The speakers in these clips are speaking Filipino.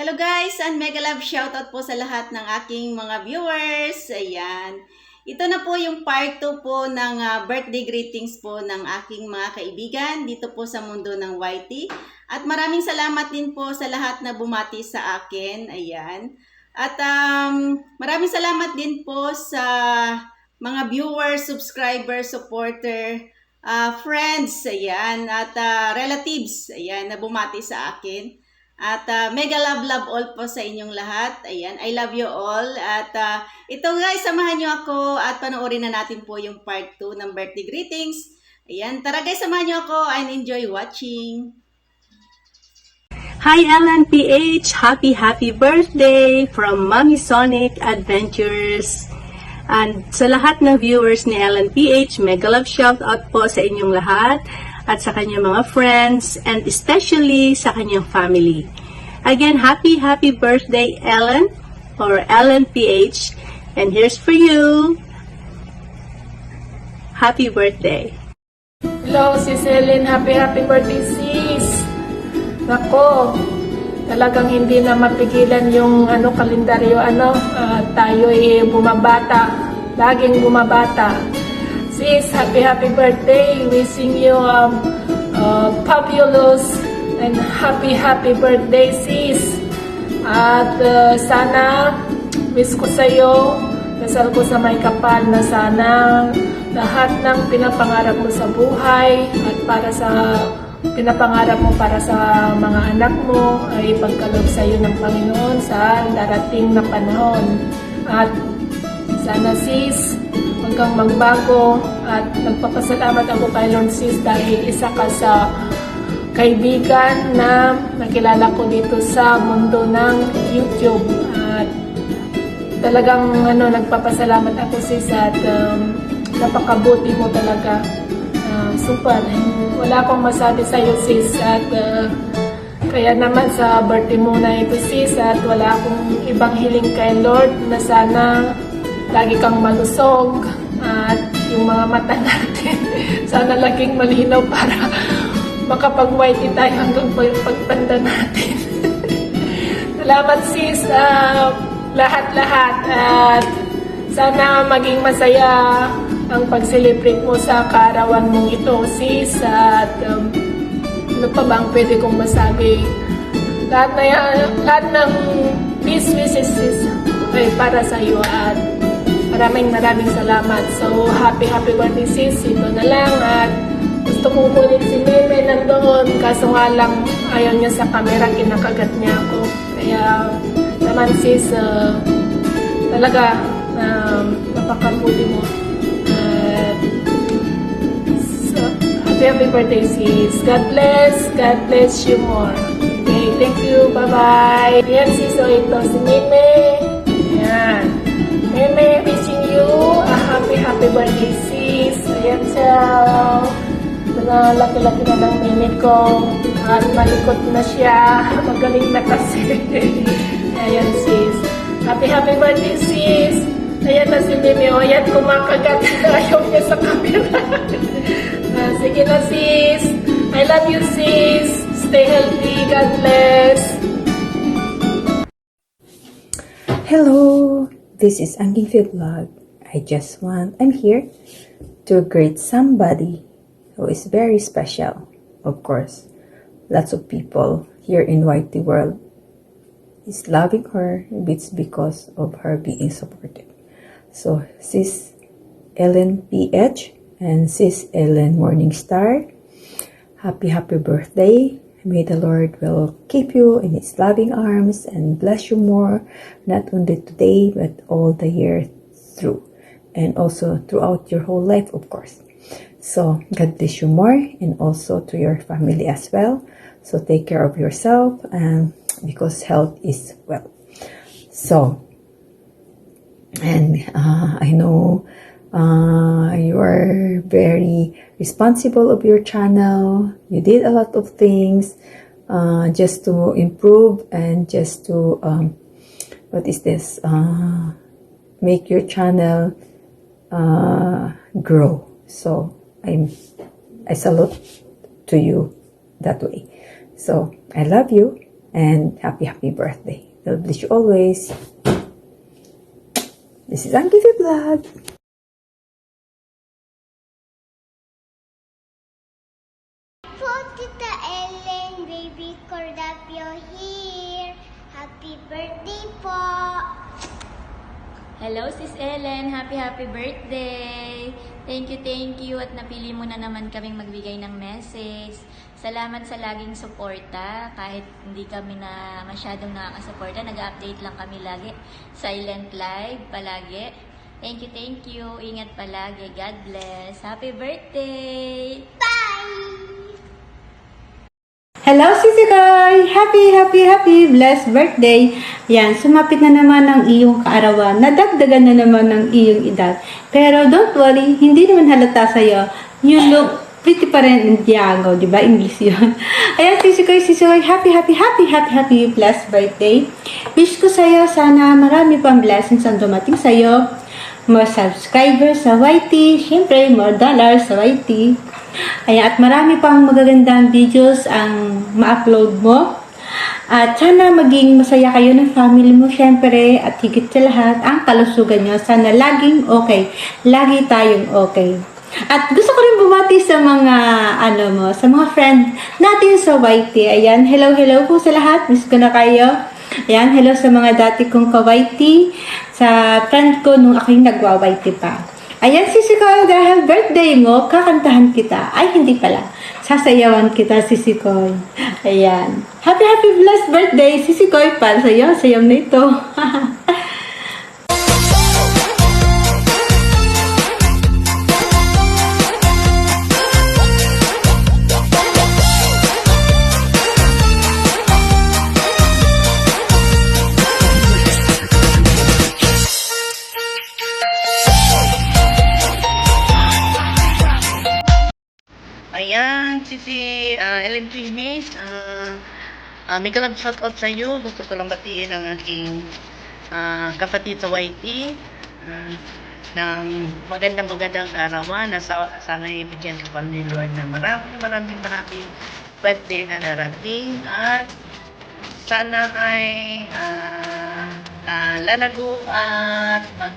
Hello guys, and mega love shoutout po sa lahat ng aking mga viewers. Ayan. Ito na po yung part 2 po ng ah, birthday greetings po ng aking mga kaibigan dito po sa mundo ng YT. At maraming salamat din po sa lahat na bumati sa akin. Ayan. At um, maraming salamat din po sa mga viewers, subscribers, supporter, ah, friends, ayan, at ah, relatives, ayan, na bumati sa akin. At ah, mega love love all po sa inyong lahat. Ayan, I love you all. At ah, ito guys, samahan niyo ako at panoorin na natin po yung part 2 ng birthday greetings. Ayan, tara guys, samahan niyo ako and enjoy watching. Hi LNPH! Happy happy birthday from Mommy Sonic Adventures! And sa lahat ng viewers ni LNPH, mega love shout out po sa inyong lahat at sa kanyang mga friends and especially sa kanyang family. Again, happy happy birthday Ellen or LNPH and here's for you. Happy birthday! Hello, sis Ellen. Happy, happy birthday, sis. Nako, talagang hindi na mapigilan yung ano kalendaryo, ano, ah, tayo ay bumabata. Laging bumabata. Sis, happy, happy birthday. Wishing you um, uh, fabulous and happy, happy birthday, sis. At uh, sana, wish ko sa'yo, dasal ko sa may kapal na sana lahat ng pinapangarap mo sa buhay at para sa pinapangarap mo para sa mga anak mo ay pagkalob sa iyo ng Panginoon sa darating na panahon. At sana sis, huwag kang magbago at nagpapasalamat ako kay Lord sis dahil isa ka sa kaibigan na nakilala ko dito sa mundo ng YouTube. At talagang ano nagpapasalamat ako sis at um, napakabuti mo talaga. Ah, super. Wala akong masabi sa iyo sis at ah, kaya naman sa birthday mo na ito sis at wala akong ibang hiling kay Lord na sana lagi kang malusog at yung mga mata natin. Sana laging malinaw para makapag-white tayo hanggang pag- pagtanda natin. Salamat sis ah, lahat-lahat. At sana maging masaya ang pag-celebrate mo sa kaarawan mong ito sis. At um, ano pa ba ang pwede kong masabi? Lahat, na yan, lahat ng peace wishes sis ay para sa iyo at maraming maraming salamat. So happy happy birthday sis. Ito na lang. At gusto kong kunin si Meme nandoon. Kaso nga lang ayaw niya sa camera. Kinakagat niya ako. Kaya naman sis uh, talaga um, napakabuti mo. So, happy birthday sis. God bless. God bless you more. Okay thank you. Bye bye ayan sis. So ito si Meme happy birthday sis ayan siya mga laki-laki na ng minute ko at malikot na siya magaling na kasi. Ayan sis. Happy happy birthday sis. Ayan na si Mimi o ayan kumakagat. Ayaw niya sa camera. Ah, sige na sis. I love you sis. Stay healthy God bless. Hello, this is Angifi Vlog. I just want, I'm here to greet somebody who is very special. Of course, lots of people here in YT world is loving her. It's because of her being supportive. So, Sis Ellen PH and Sis Ellen Morningstar, happy, happy birthday. May the Lord will keep you in His loving arms and bless you more, not only today, but all the year through. And also throughout your whole life, of course. So, God bless you more and also to your family as well. So, take care of yourself and because health is well. So, and uh, I know uh, you are very responsible of your channel. You did a lot of things uh, just to improve and just to um, what is this? Uh, make your channel uh, grow. So I'm I salute to you that way. So I love you and happy, happy birthday. God bless you always. This is Anki Vlog. Happy birthday po. Hello, Sis Ellen. Happy, happy birthday. Thank you, thank you. At napili mo na naman kaming magbigay ng message. Salamat sa laging suporta. Kahit hindi kami na masyadong nakakasuporta, nag-update lang kami lagi. Silent live palagi. Thank you, thank you. Ingat palagi. God bless. Happy birthday! Hello, Sisi Koy! Happy, happy, happy, blessed birthday! Yan, sumapit na naman ang iyong kaarawan. Nadagdagan na naman ng iyong edad. Pero don't worry, hindi naman halata sa'yo. You look pretty pa rin in Diago, di ba? English yun. Ayan, Sisi Koy, Sisi Koy, happy, happy, happy, happy, happy, blessed birthday. Wish ko sa'yo, sana marami pang blessings ang dumating sa'yo. More subscribers sa YT, syempre, more dollars sa YT. Ayan, at marami pang magagandang videos ang ma-upload mo. At sana maging masaya kayo ng family mo, syempre, at higit sa lahat, ang kalusugan nyo. Sana laging okay. Lagi tayong okay. At gusto ko rin bumati sa mga, ano mo, sa mga friend natin sa YT. Ayan, hello, hello po sa lahat. Miss ko na kayo. Ayan, hello sa mga dati kong ka-YT. Sa friend ko nung ako'y nagwa-YT pa. Ayan, Sisi Koy, dahil birthday mo, kakantahan kita. Ay, hindi pala. Sasayawan kita, Sisi Koy. Ayan. Happy, happy, blessed birthday, Sisi Koy. Para sa'yo, sayaw na ito. Ellen Pinis. Uh, uh, may kalab shoutout sa iyo. Gusto ko lang batiin ang aking uh, kapatid sa YT. Uh, ng magandang magandang arawan na sa, sana ibigyan ka pa ni Lord na maraming maraming maraming birthday na narating at sana ay uh, uh, lalago at mag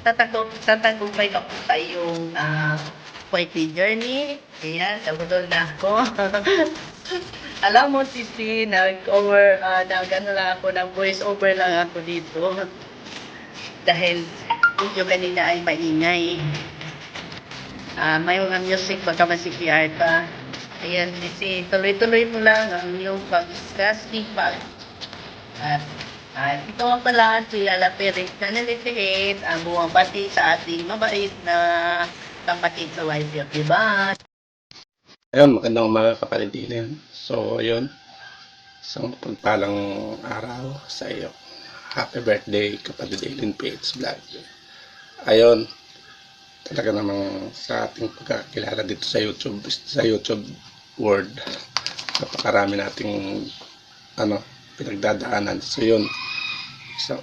tatagong tatagubay ka po sa iyong uh, YT journey. Ayan, sabudol na ako. Alam mo, Titi, nag-over, uh, nag-ano lang ako, nag-voice over lang ako dito. Dahil yung kanina ay maingay. Ah, may mga music baka masikiar ka. Ayan, Titi, tuloy-tuloy mo lang ang iyong pag-discussing pag at at ito ang pala si Ala Perez na nalitiit ang bumabati sa ating mabait na kapatid sa YT, di ba? Ayun, magandang umaga kapatid Dylan. So, ayun. Isang pagpalang araw sa iyo. Happy birthday kapatid Dylan PH Vlog. Ayun, talaga namang sa ating pagkakilala dito sa YouTube, sa YouTube world, napakarami nating ano, pinagdadaanan. So, yun. So,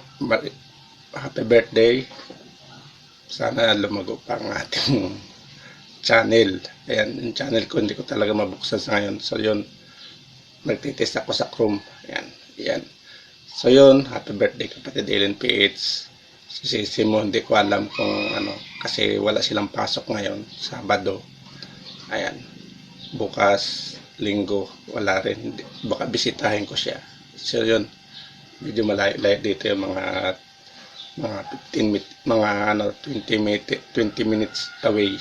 happy birthday. Sana lumago pa ang ating channel. Ayan, yung channel ko hindi ko talaga mabuksan sa ngayon. So yun, nagtitest ako sa Chrome. Ayan, ayan. So yun, happy birthday kapatid Ellen PH. Si Sisi mo, hindi ko alam kung ano, kasi wala silang pasok ngayon, Sabado. Ayan, bukas, linggo, wala rin. Baka bisitahin ko siya. So yun, medyo malayo-layo dito yung mga mga 15 mit, mga ano 20 minutes 20 minutes away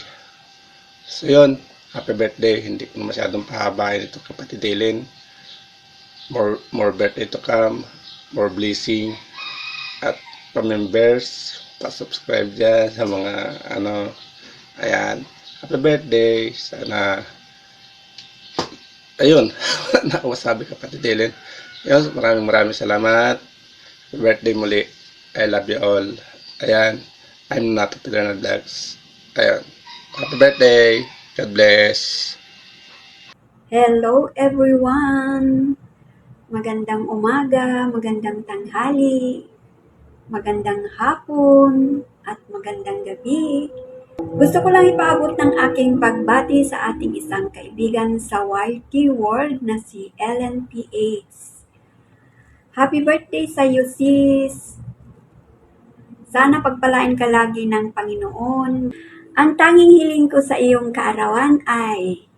So yun, happy birthday. Hindi ko masyadong pahabain ito kapatid Dylan. More, more birthday to come. More blessing. At pa-members, pa-subscribe dyan sa mga ano. Ayan. Happy birthday. Sana ayun, wala na ako masabi kapatid Dylan. Ayun, maraming maraming salamat. Happy birthday muli. I love you all. Ayan. I'm not Pilana Vlogs. Ayan. Happy birthday. God bless. Hello everyone! Magandang umaga, magandang tanghali, magandang hapon, at magandang gabi. Gusto ko lang ipaabot ng aking pagbati sa ating isang kaibigan sa YT World na si Ellen PH. Happy birthday sa iyo, sis. Sana pagpalain ka lagi ng Panginoon. Ang tanging hiling ko sa iyong kaarawan ay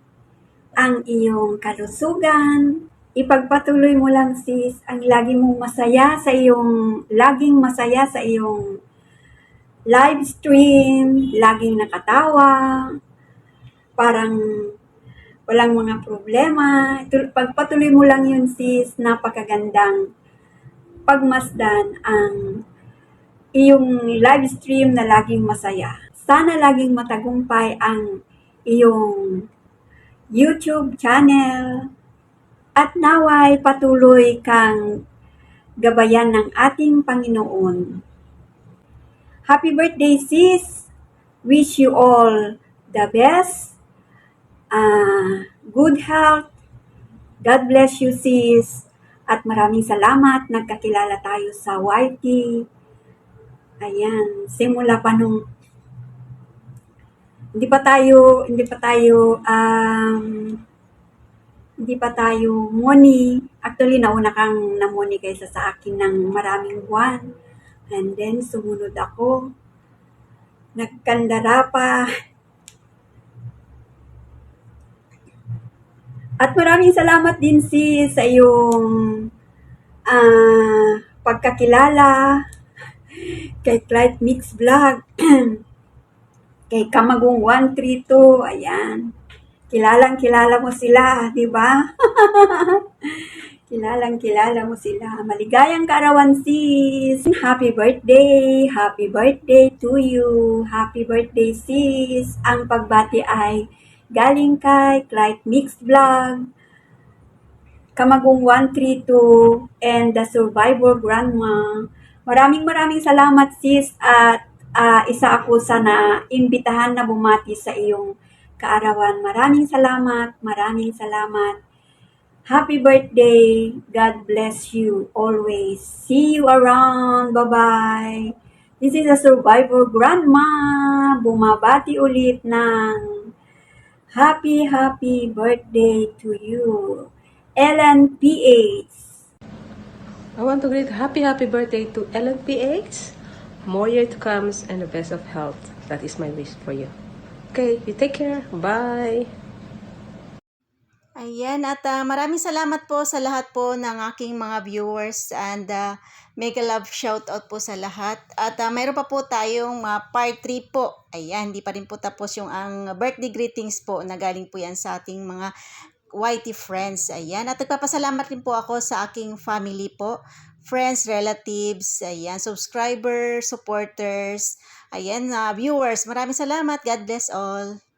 ang iyong kalusugan. Ipagpatuloy mo lang sis ang lagi mong masaya sa iyong laging masaya sa iyong live stream, laging nakatawa. Parang walang mga problema. Tul- Pagpatuloy mo lang yun sis, napakagandang pagmasdan ang iyong live stream na laging masaya. Sana laging matagumpay ang iyong YouTube channel at naway patuloy kang gabayan ng ating Panginoon. Happy birthday sis! Wish you all the best. Ah, good health. God bless you sis. At maraming salamat nagkakilala tayo sa YT. Ayan, simula pa nung hindi pa tayo, hindi pa tayo, um, hindi pa tayo money. Actually, nauna kang namoni kaysa sa akin ng maraming buwan. And then, sumunod ako. Nagkandara pa. At maraming salamat din si sa iyong ah, pagkakilala kay Clyde Mix Vlog. kay Kamagong 132, ayan. Kilalang kilala mo sila, di ba? Kilalang kilala mo sila. Maligayang kaarawan sis. Happy birthday. Happy birthday to you. Happy birthday sis. Ang pagbati ay galing kay Clyde Mix Vlog. Kamagong 132 and the Survivor Grandma. Maraming maraming salamat sis at ah, isa ako sa na-imbitahan na bumati sa iyong kaarawan. Maraming salamat, maraming salamat. Happy birthday. God bless you always. See you around. Bye-bye. This is a Survivor Grandma. Bumabati ulit ng Happy, happy birthday to you. Ellen PH. I want to greet happy, happy birthday to Ellen PH. More year to comes and the best of health. That is my wish for you. Okay, you take care. Bye. Ayan, at ah, maraming salamat po sa lahat po ng aking mga viewers and uh, mega love shoutout po sa lahat. At ah, mayroon pa po tayong ah, part 3 po. Ayan, hindi pa rin po tapos yung ang birthday greetings po na galing po yan sa ating mga YT friends. Ayan, at nagpapasalamat rin po ako sa aking family po. Friends, relatives, ayan, subscribers, supporters, ayan, ah, viewers. Maraming salamat. God bless all.